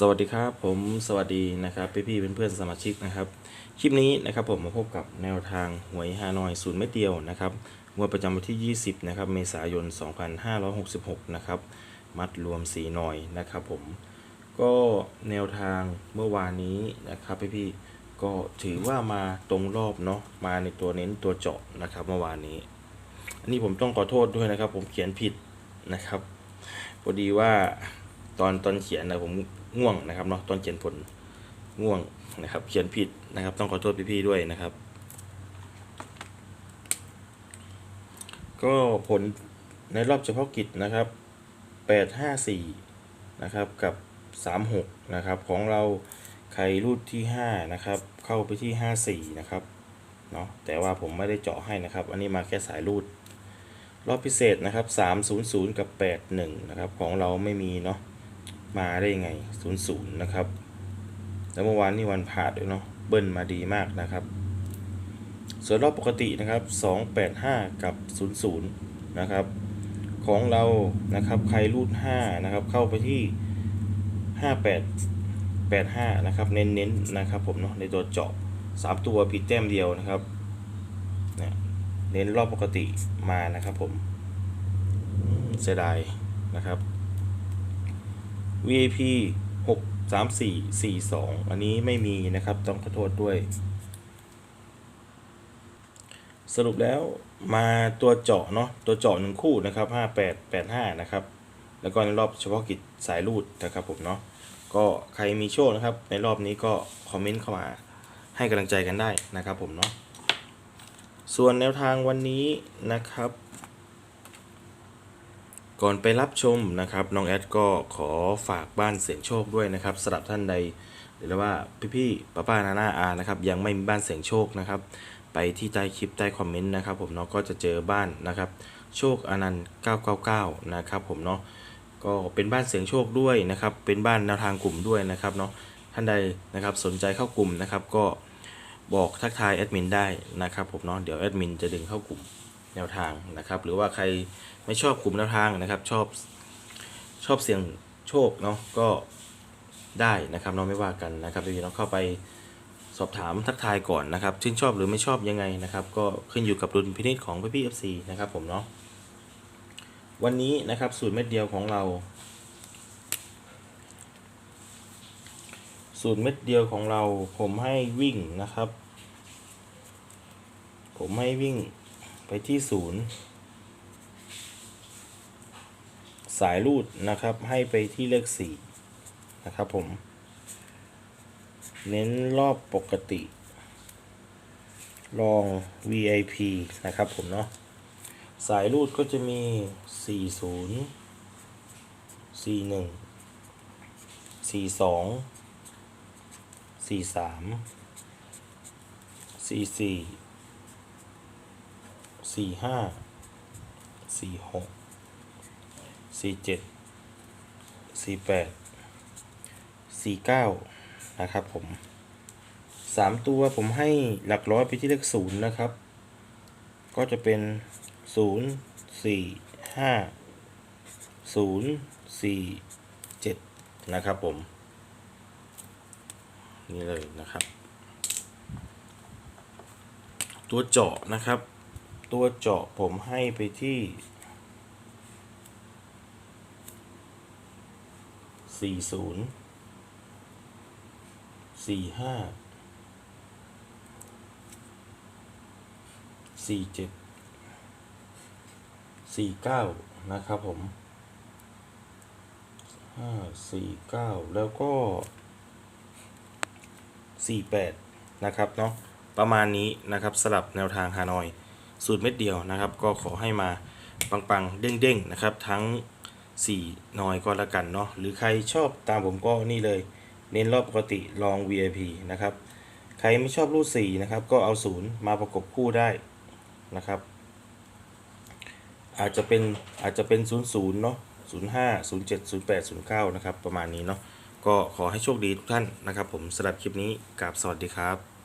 สวัสดีครับผมสวัสดีนะครับพี่พี่ๆเพื่อนสมาชิกนะครับคลิปนี้นะครับผมมาพบกับแนวทางหวยฮานอยศูนย์เม็ดเดียวนะครับงวดประจำวันที่ 20นะครับเมษายน 2566นะครับมัดรวม4หน่อยนะครับผมก็แนวทางเมื่อวานนี้นะครับพี่พี่ก็ถือว่ามาตรงรอบเนาะมาในตัวเน้นตัวเจาะนะครับเมื่อวานนี้ อันนี้ผมต้องขอโทษด้วยนะครับ ผมเขียนผิดนะครับพอดีว่าตอนตอนเขียนนะผม ง่วงนะครับเนาะตอนเขียนผลง่วงนะครับ เขียนผิดนะครับ ต้องขอโทษพี่ๆด้วยนะครับ ก็ผลในรอบเฉพาะกิจนะครับ 854 นะครับกับ 36 นะครับ ของเราใครรูดที่ 5 นะครับ เข้าไปที่ 54 นะครับเนาะแต่ว่าผมไม่ได้เจาะให้นะครับ อันนี้มาแค่สายรูด รอบพิเศษนะครับ 300 กับ 81 นะครับ ของเราไม่มีเนาะ มาได้ยังไง00นะครับ แล้วเมื่อวานนี่วันผ่าดด้วยเนาะ เบิ้ลมาดีมากนะครับ ส่วนรอบปกตินะครับ 285 กับ 00 นะครับ ของเรา นะครับ ใครรูด 5 นะครับ เข้าไปที่ 58 85 นะครับ เน้นๆนนะครับผมเนาะ ในตัวเจาะ 3 ตัวผิดแต้มเดียวนะครับ เน้นรอบปกติมานะครับผมอืมเสียดายนะครับ VIP 6 3 4 4 2 อันนี้ไม่มีนะครับ ต้องขอโทษด้วย สรุปแล้วมาตัวเจาะเนาะตัวเจาะหนึ่งคู่นะครับ 58 85 นะครับ แล้วก็ในรอบเฉพาะกิจสายรูดนะครับผมเนาะก็ใครมีโชคนะครับ ในรอบนี้ก็คอมเมนต์เข้ามาให้กำลังใจกันได้นะครับผมเนาะส่วนแนวทางวันนี้นะครับ ก่อนไปรับชมนะครับน้องแอดก็ขอฝากบ้านเสียงโชคด้วยนะครับสำหรับท่านใดหรือว่าพี่ๆป้าป้านานาอานะครับยังไม่มีบ้านเสียงโชคนะครับไปที่ใต้คลิปใต้คอมเมนต์นะครับผมเนาะก็จะเจอบ้านนะครับโชคอนันต์999นะครับผมเนาะก็เป็นบ้านเสียงโชคด้วยนะครับเป็นบ้านแนวทางกลุ่มด้วยนะครับเนาะท่านใดนะครับสนใจเข้ากลุ่มนะครับก็บอกทักทายแอดมินได้นะครับผมเนาะเดี๋ยวแอดมินจะดึงเข้ากลุ่ม แนวทางนะครับ หรือว่าใครไม่ชอบกลุ่มแนวทางนะครับ ชอบชอบเสี่ยงโชคเนาะก็ได้นะครับเนาะไม่ว่ากันนะครับพี่ๆเนาเข้าไปสอบถามทักทายก่อนนะครับชื่นชอบหรือไม่ชอบยังไงนะครับ ก็ขึ้นอยู่กับดุลพินิจของพี่พี่เอฟซีนะครับผมเนาะวันนี้นะครับสูตรเม็ดเดียวของเรา สูตรเม็ดเดียวของเราผมให้วิ่งนะครับ ผมให้วิ่ง ไปที่ศูนย์สายรูดนะครับให้ไปที่เลขสี่นะครับผม เน้นรอบปกติ ลอง VIP นะครับผมเนาะสายรูดก็จะมี 40 41 42 43 44 45 46 47 48 49นะครับผมสามตัวผมให้หลักร้อยไปที่เลขศูนย์นะครับ ก็จะเป็นศูนย์สี่ห้าศูนย์สี่เจ็ดนะครับผม นี่เลยนะครับ ตัวเจาะนะครับ ตัวเจาะผมให้ไปที่สี่ศูนย์สี่ห้าสี่เจ็ดสี่เก้านะครับผมห้าสี่เก้าแล้วก็สี่แปดนะครับเนาะประมาณนี้นะครับสลับแนวทางฮานอย สูตรเม็ดเดียวนะครับ ก็ขอให้มาปังๆ เด้งๆนะครับ ทั้ง 4 นอยก็แล้วกันเนาะหรือใครชอบตามผมก็นี่เลย เน้นรอบปกติลอง VIP นะครับ ใครไม่ชอบรูด4นะครับ ก็เอา 0 มาประกบคู่ได้นะครับ อาจจะเป็นอาจจะเป็น 00เนาะ05 07 08 09 นะครับ ประมาณนี้เนาะก็ขอให้โชคดีทุกท่านนะครับ ผมสำหรับคลิปนี้กราบสวัสดีครับ